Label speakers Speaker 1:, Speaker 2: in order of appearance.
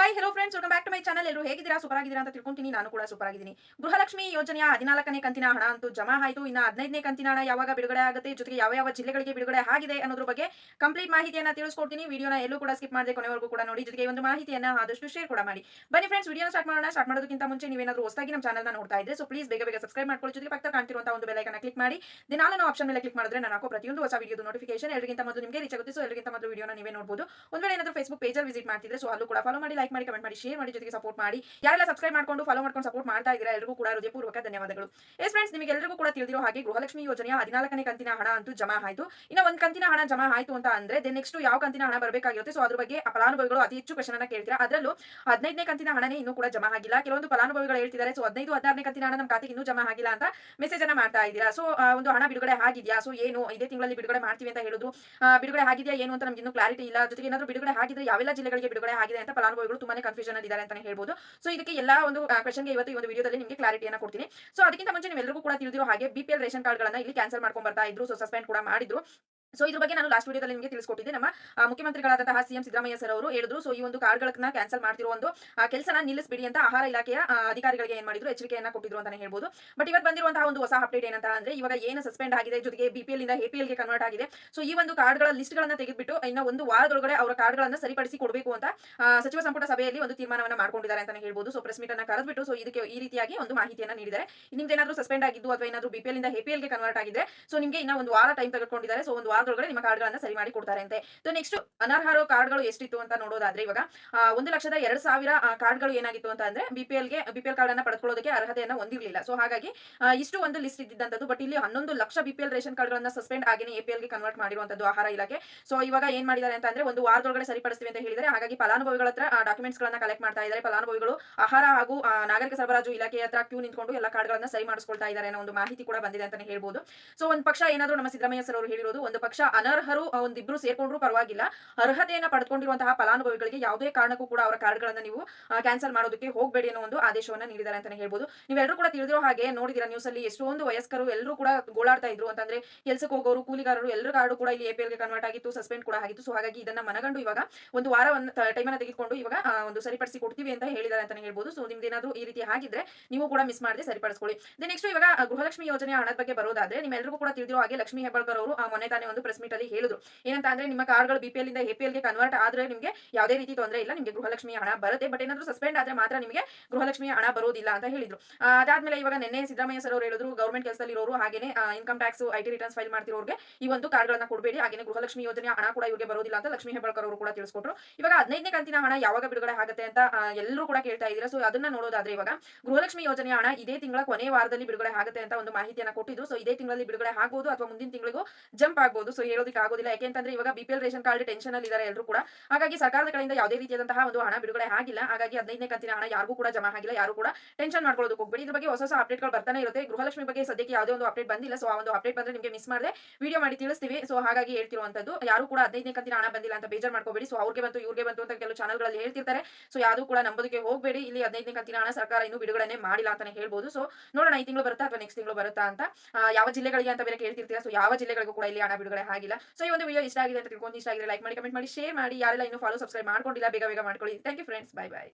Speaker 1: Hi hello friends welcome back to my channel ಎಲ್ಲರೂ ಹೇಗಿದ್ದೀರಾ? Super ಆಗಿದ್ದೀರಾ ಅಂತ ತಿಳ್ಕೊಂತೀನಿ. ನಾನು ಕೂಡ ಸೂಪರ್ ಆಗಿದ್ದೀನಿ ಗೃಹಲಕ್ಷ್ಮಿ ಯೋಜನೆಯ ಹದಿನಾಲ್ಕನೇ ಕಂತಿನ ಹಣ ಅಂತೂ ಜಮಾ ಆಯಿತು. ಇನ್ನು ಹದಿನೈದನೇ ಕಂತಿನ ಹಣ ಯಾವಾಗ ಬಿಡುಗಡೆ ಆಗುತ್ತೆ, ಜೊತೆಗೆ ಯಾವ ಯಾವ ಜಿಲ್ಲೆಗಳಿಗೆ ಬಿಡುಗಡೆ ಆಗಿದೆ ಅನ್ನೋದ್ರ ಬಗ್ಗೆ ಕಂಪ್ಲೀಟ್ ಮಾಹಿತಿಯನ್ನ ತಿಳಿಸ್ಕೊಡ್ತೀನಿ. ವಿಡಿಯೋನ ಎಲ್ಲೂ ಕೂಡ ಸ್ಕಿಪ್ ಮಾಡದೆ ಕೊನೆವರೆಗೂ ಕೂಡ ನೋಡಿ. ಜೊತೆಗೆ ಒಂದು ಮಾಹಿತಿಯನ್ನ ಆದಷ್ಟು ಶೇರ್ ಕೂಡ ಮಾಡಿ. ಬನ್ನಿ ಫ್ರೆಂಡ್ಸ್ ವಿಡಿಯೋನ ಸ್ಟಾರ್ಟ್ ಮಾಡೋಣ. ಸ್ಟಾರ್ಟ್ ಮಾಡೋದಕ್ಕಿಂತ ಮುಂಚೆ ನೀವೇನಾದರೂ ಹೊಸದಾಗಿ ನಮ್ಮ ಚಾನಲ್ನ ನೋಡ್ತಾ ಇದ್ರೆ ಸೊ ಪ್ಲೀಸ್ ಬೇಗ ಬೇಗ ಸಬ್ಸ್ಕ್ರೈಬ್ ಮಾಡ್ಕೊಳ್ಳಿ. ಜೊತೆಗೆ ಪಕ್ಕ ಕಾಣ್ತಿರುವಂತಹ ಒಂದು ಬೆಲೈಕನ್ನ ಕ್ಲಿಕ್ ಮಾಡಿ. ದಿನಾಲೂ ಆಪ್ಷನ್ ಮೇಲೆ ಕ್ಲಿಕ್ ಮಾಡಿದ್ರೆ ನಾನು ಹಾಕೋ ಪ್ರತಿಯೊಂದು ಹೊಸ ವಿಡಿಯೋದು ನೋಟಿಫಿಕೇಶನ್ ಎಲ್ಲರಿಗಿಂತ ಮೊದಲು ನಿಮಗೆ ರೀಚ್ ಆಗುತ್ತೆ. ಸೊ ಎಲ್ಲರಿಗಿಂತ ಮೊದಲು ವಿಡಿಯೋನ ನೀವೇ ನೋಡಬಹುದು ಒಂದು ವೇಳೆ ಏನಾದರೂ ಫೇಸ್ಬುಕ್ ಪೇಜಲ್ಲಿ ವಿಸಿಟ್ ಮಾಡ್ತಿದ್ರೆ ಸೊ ಅಲ್ಲೂ ಕೂಡ ಫಾಲೋ ಮಾಡಿ ಮಾಡಿ ಕಮೆಂಟ್ ಮಾಡಿ ಶೇರ್ ಮಾಡಿ ಜೊತೆಗೆ ಸಪೋರ್ಟ್ ಮಾಡಿ. ಯಾರೆಲ್ಲ ಸಬ್ಸ್ಕ್ರೈಬ್ ಮಾಡ್ಕೊಂಡು ಫಾಲೋ ಮಾಡ್ಕೊಂಡು ಸಪೋರ್ಟ್ ಮಾಡ್ತಾ ಇದ್ದೀರಾ ಎಲ್ಲರಿಗೂ ಕೂಡ ಹೃದಯಪೂರ್ವಕ ಧನ್ಯವಾದಗಳು. ಎಸ್ ಫ್ರೆಂಡ್ಸ್ ನಿಮಗೆ ಎಲ್ಲರಿಗೂ ಕೂಡ ತಿಳಿದಿರೋ ಹಾಗೆ ಗೃಹಲಕ್ಷ್ಮಿ ಯೋಜನೆಯ ಹದಿನಾಲ್ಕನೇ ಕಂತಿನ ಹಣ ಅಂತೂ ಜಮಾ ಆಯಿತು. ಇನ್ನು ಒಂದು ಕಂತಿನ ಹಣ ಜಮಾ ಆಯಿತು ಅಂತ ಅಂದ್ರೆ ದೆನ್ ನೆಕ್ಸ್ಟ್ ಯಾವ ಕಂತಿನ ಹಣ ಬರಬೇಕಾಗಿರುತ್ತೆ ಸೊ ಅದ್ರ ಬಗ್ಗೆ ಫಲಾನುಭವಿಗಳು ಅತಿ ಹೆಚ್ಚು ಕ್ವಶನ್ ಅನ್ನ ಕೇಳ್ತೀರಾ. ಅದರಲ್ಲೂ ಹದಿನೈದನೇ ಕಂತಿನ ಹಣನೇ ಇನ್ನೂ ಕೂಡ ಜಮಾ ಆಗಿಲ್ಲ. ಕೆಲವೊಂದು ಫಲಾನುಭವಿಗಳು ಹೇಳ್ತಿದ್ದಾರೆ ಸೊ ಹದಿನೈದು, ಹದಿನಾರನೇ ಕಂತಿನ ಹಣ ನಮ್ಮ ಖಾತೆಗೆ ಇನ್ನೂ ಜಮಾ ಆಗಿಲ್ಲ ಅಂತ ಮೆಸೇಜ್ ಅನ್ನ ಮಾಡ್ತಾ ಇದ್ದೀರಾ. ಸೊ ಒಂದು ಹಣ ಬಿಡುಗಡೆ ಆಗಿದೆಯಾ? ಸೊ ಏನು, ಇದೇ ತಿಂಗಳಲ್ಲಿ ಬಿಡುಗಡೆ ಮಾಡ್ತೀವಿ ಅಂತ ಹೇಳಿದ್ರು. ಬಿಡುಗಡೆ ಆಗಿದೆಯಾ, ಏನು ಅಂತ ನಮ್ಗೆ ಇನ್ನೂ ಕ್ಲಾರಿಟಿ ಇಲ್ಲ. ಜೊತೆಗೆ ಏನಾದರೂ ಬಿಡುಗಡೆ ಆಗಿದ್ರೆ ಯಾವೆಲ್ಲ ಜಿಲ್ಲೆಗಳಿಗೆ ಬಿಡುಗಡೆ ಆಗಿದೆ ಅಂತ ಫಲಾನುಭವಿಗಳು ತುಂಬಾನೇ ಕನ್ಫ್ಯೂಷನ್ ಇದ್ದಾರೆ ಅಂತಾನೆ ಹೇಳ್ಬೋದು. ಸೊ ಇದಕ್ಕೆ ಎಲ್ಲಾ ಒಂದು ಕ್ವೆಶನ್ಗೆ ಇವತ್ತು ಈ ಒಂದು ವಿಡಿಯೋದಲ್ಲಿ ನಿಮಗೆ ಕ್ಲಾರಿಟಿಯನ್ನ ಕೊಡ್ತೀನಿ. ಸೊ ಅದಕ್ಕಿಂತ ಮುಂಚೆ ನೀವೆಲ್ಲರಿಗೂ ಕೂಡ ತಿಳಿದಿರೋ ಹಾಗೆ ಬಿಪಿಎಲ್ ರೇಷನ್ ಕಾರ್ಡ್ಗಳನ್ನ ಇಲ್ಲಿ ಕ್ಯಾನ್ಸಲ್ ಮಾಡ್ಕೊಂಡ್ ಬರ್ತಾ ಇದ್ರು. ಸೊ ಸಸ್ಪೆಂಡ್ ಕೂಡ ಮಾಡಿದ್ರು. ಸೊ ಇದ್ರ ಬಗ್ಗೆ ನಾನು ಲಾಸ್ಟ್ ವಿಡಿಯೋದಲ್ಲಿ ನಿಮಗೆ ತಿಳಿಸ್ಕೊಟ್ಟಿದ್ದೆ. ನಮ್ಮ ಮುಖ್ಯಮಂತ್ರಿಗಳಾದಂತಹ ಸಿಎಂ ಸಿದ್ದರಾಮಯ್ಯ ಸರ್ ಅವರು ಹೇಳಿದ್ರು. ಸೊ ಈ ಒಂದು ಕಾರ್ಡ್ಗಳನ್ನ ಕ್ಯಾನ್ಸಲ್ ಮಾಡ್ತಿರೋ ಒಂದು ಕೆಲಸನ ನಿಲ್ಲಿಸಬೇಡಿ ಅಂತ ಆಹಾರ ಇಲಾಖೆಯ ಅಧಿಕಾರಿಗಳಿಗೆ ಏನ್ ಮಾಡಿದ್ರು, ಎಚ್ಚರಿಕೆಯನ್ನ ಕೊಟ್ಟಿದ್ರು ಅಂತಾನೆ ಹೇಳ್ಬೋದು. ಬಟ್ ಇವತ್ತು ಬಂದಿರುವಂತಹ ಒಂದು ಹೊಸ ಅಪ್ಡೇಟ್ ಏನಂತ ಅಂದ್ರೆ, ಇವಾಗ ಏನು ಸಸ್ಪೆಂಡ್ ಆಗಿದೆ, ಜೊತೆಗೆ ಬಿಪಿಎಲ್ ಇಂದ ಎಪಿಎಲ್ಗೆ ಕನ್ವರ್ಟ್ ಆಗಿದೆ. ಸೊ ಈ ಒಂದು ಕಾರ್ಡ್ಗಳ ಲಿಸ್ಟ್ ಗಳನ್ನ ತೆಗೆದ್ಬಿಟ್ಟು, ಇನ್ನ ಒಂದು ವಾರದೊಳಗಡೆ ಅವರ ಕಾರ್ಡ್ಗಳನ್ನ ಸರಿಪಡಿಸಿ ಕೊಡಬೇಕು ಅಂತ ಸಚಿವ ಸಂಪುಟ ಸಭೆಯಲ್ಲಿ ಒಂದು ತೀರ್ಮಾನವನ್ನ ಮಾಡ್ಕೊಂಡಿದ್ದಾರೆ ಅಂತಾನೆ ಹೇಳ್ಬೋದು. ಸೊ ಪ್ರೆಸ್ ಮೀಟ್ ಅನ್ನ ಕರೆದ್ಬಿಟ್ಟು ಸೊ ಇದಕ್ಕೆ ಈ ರೀತಿಯಾಗಿ ಒಂದು ಮಾಹಿತಿಯನ್ನ ನೀಡಿದ್ದಾರೆ. ನಿಮ್ದೇನಾದ್ರೂ ಏನಾದ್ರು ಸಸ್ಪೆಂಡ್ ಆಗಿದ್ದು ಅಥವಾ ಏನಾದ್ರು ಬಿಪಿಎಲ್ ಇಂದ ಎಪಿಎಲ್ಗೆ ಕನ್ವರ್ಟ್ ಆಗಿದೆ ಸೊ ನಿಮಗೆ ಇನ್ನ ಒಂದು ವಾರ ಟೈಮ್ ತೆಗೆದುಕೊಂಡಿದ್ದಾರೆ. ಸೊ ಒಂದು ವಾರದೊಳಗಡೆ ನಿಮ್ಮ ಕಾರ್ಡ್ಗಳನ್ನ ಸರಿ ಮಾಡಿ ಕೊಡ್ತಾರೆ ಅಂತೆ ಸೊ ನೆಕ್ಸ್ಟ್ ಅನರ್ಹರೋ ಕಾರ್ಡ್ಗಳು ಎಷ್ಟಿತ್ತು ಅಂತ ನೋಡೋದಾದ್ರೆ ಇವಾಗ ಒಂದು ಲಕ್ಷದ ಎರಡು ಸಾವಿರ ಕಾರ್ಡ್ಗಳು ಏನಾಗಿತ್ತು ಅಂತ ಅಂದ್ರೆ ಬಿಪಿಎಲ್ಗೆ ಬಿಪಿಎಲ್ ಕಾರ್ಡ್ ಅನ್ನ ಪಡೆದುಕೊಳ್ಳೋದಕ್ಕೆ ಅರ್ಹತೆಯನ್ನ ಹೊಂದಿರಲಿಲ್ಲ. ಸೊ ಹಾಗಾಗಿ ಇಷ್ಟು ಒಂದು ಲಿಸ್ಟ್ ಇದ್ದಂಥದ್ದು ಬಟ್ ಇಲ್ಲಿ ಹನ್ನೊಂದು ಲಕ್ಷ ಬಿಪಿಎಲ್ ರೇಷನ್ ಕಾರ್ಡ್ಗಳನ್ನ ಸಸ್ಪೆಂಡ್ ಆಗಿನೇ ಎಪಿಎಲ್ಗೆ ಕನ್ವರ್ಟ್ ಮಾಡಿರುವಂತದ್ದು ಆಹಾರ ಇಲಾಖೆ. ಸೊ ಇವಾಗ ಏನ್ ಮಾಡಿದ್ದಾರೆ ಅಂತ ಅಂದ್ರೆ ಒಂದು ವಾರದೊಳಗಡೆ ಸರಿಪಡಿಸ್ತೀವಿ ಅಂತ ಹೇಳಿದರೆ ಹಾಗಾಗಿ ಫಲಾನುಭವಿಗಳ ಹತ್ರ ಡಾಕ್ಯುಮೆಂಟ್ಸ್ ಗಳನ್ನ ಕಲೆಕ್ಟ್ ಮಾಡ್ತಾ ಇದ್ದಾರೆ. ಫಲಾನುಭವಿಗಳು ಆಹಾರ ಹಾಗೂ ನಾಗರಿಕ ಸರಬರಾಜು ಇಲಾಖೆ ಹತ್ರ ಕ್ಯೂ ನಿಂತ್ಕೊಂಡು ಎಲ್ಲ ಕಾರ್ಡ್ಗಳನ್ನ ಸರಿ ಮಾಡಿಸ್ಕೊಳ್ತಾ ಇದ್ದಾರೆ ಅನ್ನೋ ಒಂದು ಮಾಹಿತಿ ಕೂಡ ಬಂದಿದೆ ಅಂತಾನೆ ಹೇಳ್ಬೋದು. ಸೊ ಒಂದು ಪಕ್ಷ ಏನಾದ್ರು ನಮ್ಮ ಸಿದ್ದರಾಮಯ್ಯ ಸರ್ ಅವರು ಹೇಳಿರೋದು, ಒಂದು ಅನರ್ಹರು ಆ, ಒಂದಿಬ್ರು ಸೇರ್ಕೊಂಡ್ರು ಪರವಾಗಿಲ್ಲ. ಅರ್ಹತೆಯನ್ನ ಪಡೆದುಕೊಂಡಿರುವಂತಹ ಫಲಾನುಭವಿಗಳಿಗೆ ಯಾವುದೇ ಕಾರಣಕ್ಕೂ ಕೂಡ ಅವರ ಕಾರ್ಡ್ಗಳನ್ನ ನೀವು ಕ್ಯಾನ್ಸಲ್ ಮಾಡೋದಕ್ಕೆ ಹೋಗಬೇಡಿ ಅನ್ನೋ ಒಂದು ಆದೇಶವನ್ನ ನೀಡಿದ್ದಾರೆ ಅಂತಾನೆ ಹೇಳ್ಬೋದು. ನೀವೆಲ್ಲರೂ ಕೂಡ ತಿಳಿದಿರೋ ಹಾಗೆ ನೋಡಿದಿರ ನ್ಯೂಸ್ ಅಲ್ಲಿ ಎಷ್ಟೊಂದು ವಯಸ್ಕರು ಎಲ್ಲರೂ ಕೂಡ ಗೋಳಾಡ್ತಾ ಇದ್ರು. ಅಂತಂದ್ರೆ ಕೆಲಸಕ್ಕೆ ಹೋಗೋರು ಕೂಲಿಗಾರರು ಎಲ್ಲರ ಕಾರ್ಡು ಕೂಡ ಇಲ್ಲಿ ಎಪಿಎಲ್ಗೆ ಕನ್ವರ್ಟ್ ಆಗಿತ್ತು ಸಸ್ಪೆಂಡ್ ಕೂಡ ಆಗಿತ್ತು. ಸೊ ಹಾಗಾಗಿ ಇದನ್ನ ಮನಗಂಡು ಇವಾಗ ಒಂದು ವಾರವನ್ನು ಟೈಮನ್ನ ತೆಗೆದುಕೊಂಡು ಇವಾಗ ಒಂದು ಸರಿಪಡಿಸಿ ಕೊಡ್ತೀವಿ ಅಂತ ಹೇಳಿದ್ದಾರೆ ಅಂತಾನೆ ಹೇಳ್ಬೋದು. ಸೊ ನಿಮ್ದು ಏನಾದ್ರು ಈ ರೀತಿ ಆಗಿದ್ರೆ ನೀವು ಕೂಡ ಮಿಸ್ ಮಾಡದೆ ಸರಿಪಡಿಸ್ಕೊಳ್ಳಿ. ನೆಕ್ಸ್ಟ್ ಇವಾಗ ಗೃಹಲಕ್ಷ್ಮಿ ಯೋಜನೆ ಹಣದ ಬಗ್ಗೆ ಬರೋದಾದ್ರೆ ನಿಮ್ಮೆಲ್ಲರಿಗೂ ಕೂಡ ತಿಳಿದಿರೋ ಹಾಗೆ ಲಕ್ಷ್ಮೀ ಹೆಬ್ಬಾಳ್ಕರ್ ಅವರು ಮೊನ್ನೆ ತಾನೇ ಒಂದು ಪ್ರೆಸ್ ಮೀಟ್ ಅಲ್ಲಿ ಹೇಳಿದ್ರು. ಏನಂತ ಅಂದ್ರೆ ನಿಮ್ಮ ಕಾರ್ಡ್ಗಳು ಬಿಪಿಎಲ್ ಇಂದ ಎಪಿಎಲ್ಗೆ ಕನ್ವರ್ಟ್ ಆದ್ರೆ ನಿಮಗೆ ಯಾವುದೇ ರೀತಿ ತೊಂದರೆ ಇಲ್ಲ, ನಿಮಗೆ ಗೃಹಲಕ್ಷ್ಮಿ ಹಣ ಬರುತ್ತೆ ಬಟ್ ಏನಾದ್ರೂ ಸಸ್ಪೆಂಡ್ ಆದ್ರೆ ಮಾತ್ರ ನಿಮಗೆ ಗೃಹಲಕ್ಷ್ಮಿ ಹಣ ಬರೋದಿಲ್ಲ ಅಂತ ಹೇಳಿದ್ರು. ಅದಾದ್ಮೇಲೆ ಇವಾಗ ನಿನ್ನೆ ಸಿದ್ದರಾಮಯ್ಯ ಸರ್ ಅವರು ಹೇಳಿದ್ರು ಗೌರ್ಮೆಂಟ್ ಕೆಲಸದಲ್ಲಿ ಇರೋರು ಹಾಗೇನೆ income tax I T returns file ಮಾಡ್ತಿರೋರಿಗೆ ಈ ಒಂದು ಕಾರ್ಡ್ಗಳನ್ನ ಕೊಡಬೇಡಿ ಹಾಗೆ ಗೃಹಲಕ್ಷ್ಮಿ ಯೋಜನೆ ಹಣ ಕೂಡ ಇವರಿಗೆ ಬರೋದಿಲ್ಲ ಅಂತ ಲಕ್ಷ್ಮಿ ಹೆಬ್ಬಾಳ್ಕರ್ ಅವರು ಕೂಡ ತಿಳಿಸ್ಕೊಟ್ರು. ಇವಾಗ ಹದಿನೈದನೇ ಕಂತಿನ ಹಣ ಯಾವಾಗ ಬಿಡುಗಡೆ ಆಗುತ್ತೆ ಅಂತ ಎಲ್ಲರೂ ಕೂಡ ಕೇಳ್ತಾ ಇದ್ದೀರಾ. ಸೊ ಅದನ್ನ ನೋಡೋದಾದ್ರೆ ಇವಾಗ ಗೃಹಲಕ್ಷ್ಮಿ ಯೋಜನೆ ಹಣ ಇದೇ ತಿಂಗಳ ಕೊನೆ ವಾರದಲ್ಲಿ ಬಿಡುಗಡೆ ಆಗುತ್ತೆ ಅಂತ ಒಂದು ಮಾಹಿತಿಯನ್ನ ಕೊಟ್ಟಿದ್ರು. ಸೊ ಇದೇ ತಿಂಗಳಲ್ಲಿ ಬಿಡುಗಡೆ ಆಗಬಹುದು ಅಥವಾ ಮುಂದಿನ ತಿಂಗಳಿಗೂ ಜಂಪ್ ಆಗ್ಬೋದು ಸೊ ಹೇಳೋದಕ್ಕೆ ಆಗೋದಿಲ್ಲ. ಯಾಕೆಂತಂದ್ರೆ ಇವಾಗ ಬಿಪಿಎಲ್ ರೇಷನ್ ಕಾರ್ಡ್ ಟೆನ್ಷನ್ ಅಲ್ಲಿ ಇದ್ದಾರೆ ಎಲ್ಲರೂ ಕೂಡ. ಹಾಗಾಗಿ ಸರ್ಕಾರದ ಕಡೆಯಿಂದ ಯಾವುದೇ ರೀತಿಯಾದಂತಹ ಒಂದು ಹಣ ಬಿಡುಗಡೆ ಆಗಿಲ್ಲ. ಹಾಗಾಗಿ ಹದಿನೈದನೇ ಕಂತಿನ ಹಣ ಯಾರಿಗೂ ಕೂಡ ಜಮಾ ಆಗಿಲ್ಲ. ಯಾರು ಕೂಡ ಟೆನ್ಷನ್ ಮಾಡ್ಕೊಳ್ಳೋದು ಹೋಗ್ಬೇಡಿ. ಇದ್ರ ಬಗ್ಗೆ ಹೊಸ ಹೊಸ ಅಪ್ಡೇಟ್ಗಳು ಬರ್ತಾನೆ ಇರುತ್ತೆ. ಗೃಹಲಕ್ಷ್ಮಿ ಬಗ್ಗೆ ಸದ್ಯಕ್ಕೆ ಯಾವುದೇ ಒಂದು ಅಪ್ಡೇಟ್ ಬಂದಿಲ್ಲ. ಸೊ ಆ ಒಂದು ಅಪ್ಡೇಟ್ ಬಂದ್ರೆ ನಿಮಗೆ ಮಿಸ್ ಮಾಡಿದೆ. ವಿಡಿಯೋ ಮಾಡಿ ತಿಳಿಸ್ತೀವಿ. ಸೊ ಹಾಗಾಗಿ ಹೇಳ್ತಿರುವಂತದ್ದು, ಯಾರು ಕೂಡ ಹದಿನೈದನೇ ಕಂತಿನ ಹಣ ಬಂದಿಲ್ಲ ಅಂತ ಬೇಜಾರ್ ಮಾಡ್ಕೋಬೇಡಿ. ಸೊ ಅವ್ರಿಗೆ ಬಂತು, ಇವ್ರಿಗೆ ಬಂತು ಅಂತ ಕೆಲವು ಚಾನಲ್ಗಳಲ್ಲಿ ಹೇಳ್ತಿರ್ತಾರೆ. ಸೊ ಯಾವುದು ಕೂಡ ನಂಬೋದಕ್ಕೆ ಹೋಗಬೇಡಿ. ಇಲ್ಲಿ ಹದಿನೈದನೇ ಕಂತಿನ ಹಣ ಸರ್ಕಾರ ಇನ್ನೂ ಬಿಡುಗಡೆ ಮಾಡಿಲ್ಲ ಅಂತಾನೆ ಹೇಳ್ಬೋದು. ಸೊ ನೋಡೋಣ, ಈ ತಿಂಗಳು ಬರುತ್ತಾ ಅಥವಾ ನೆಕ್ಸ್ಟ್ ತಿಂಗಳು ಬರುತ್ತಾ ಅಂತ. ಯಾವ ಜಿಲ್ಲೆಗಳಿಗೆ ಅಂತ ಬೇರೆ ಕೇಳ್ತಿರ್ತೀರಾ? ಸೊ ಯಾವ ಜಿಲ್ಲೆಗಳಿಗೂ ಕೂಡ ಇಲ್ಲಿ ಹಣ ಬಿಡುಗಡೆ ಆಗಿಲ್ಲ. ಸೊ ಈ ಒಂದು ವಿಡಿಯೋ ಇಷ್ಟ ಆಗಿದೆ ಅಂತ ತಿಳ್ಕೊಂಡು ಇಷ್ಟ ಆಗಿದೆ ಲೈಕ್ ಮಾಡಿ ಕಮೆಂಟ್ ಮಾಡಿ ಶೇರ್ ಮಾಡಿ. ಯಾರೆಲ್ಲ ಇನ್ನೂ ಫಾಲೋ ಸಬ್ಸ್ಕ್ರೈಬ್ ಮಾಡ್ಕೊಂಡಿಲ್ಲ, ಬೇಗ ಬೇಗ ಮಾಡ್ಕೊಳ್ಳಿ. Thank you friends bye bye